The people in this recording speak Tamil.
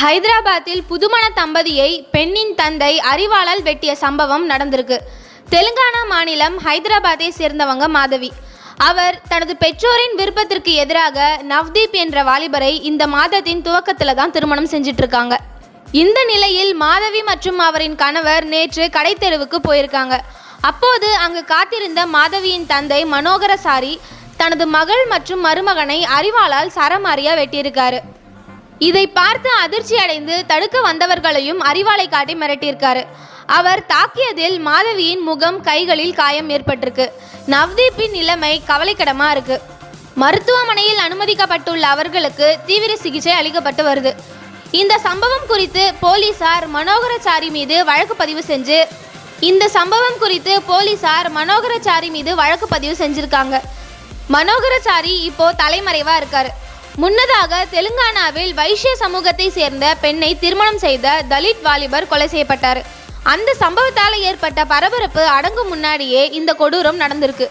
ஹைதராபாத்தில் புதுமண தம்பதியை பெண்ணின் தந்தை அறிவாளால் வெட்டிய சம்பவம் நடந்திருக்கு. தெலுங்கானா மாநிலம் ஹைதராபாத்தை சேர்ந்தவங்க மாதவி. அவர் தனது பெற்றோரின் விருப்பத்திற்கு எதிராக நவ்தீப் என்ற வாலிபரை இந்த மாதத்தின் துவக்கத்தில் தான் திருமணம் செஞ்சிட்டு இருக்காங்க இந்த நிலையில் மாதவி மற்றும் அவரின் கணவர் நேற்று கடைத்தெருவுக்கு போயிருக்காங்க. அப்போது அங்கு காத்திருந்த மாதவியின் தந்தை மனோகரசாரி தனது மகள் மற்றும் மருமகனை அறிவாளால் சரமாரியா வெட்டியிருக்காரு. இதை பார்த்து அதிர்ச்சி அடைந்து தடுக்க வந்தவர்களையும் அறிவாளை காட்டி மிரட்டியிருக்காரு. அவர் தாக்கியதில் மாதவியின் முகம் கைகளில் காயம் ஏற்பட்டிருக்கு. நவ்தீப்பின் நிலைமை கவலைக்கிடமா இருக்கு. மருத்துவமனையில் அனுமதிக்கப்பட்டுள்ள அவர்களுக்கு தீவிர சிகிச்சை அளிக்கப்பட்டு வருது. இந்த சம்பவம் குறித்து போலீசார் மனோகரச்சாரி மீது வழக்கு பதிவு செஞ்சு இந்த சம்பவம் குறித்து போலீசார் மனோகரச்சாரி மீது வழக்கு பதிவு செஞ்சிருக்காங்க. மனோகரச்சாரி இப்போ தலைமறைவா இருக்காரு. முன்னதாக தெலுங்கானாவில் வைஷ்ய சமூகத்தை சேர்ந்த பெண்ணை திருமணம் செய்த தலித் வாலிபர் கொலை செய்யப்பட்டார். அந்த சம்பவத்தால் ஏற்பட்ட பரபரப்பு அடங்கும் முன்னாடியே இந்த கொடூரம் நடந்திருக்கு.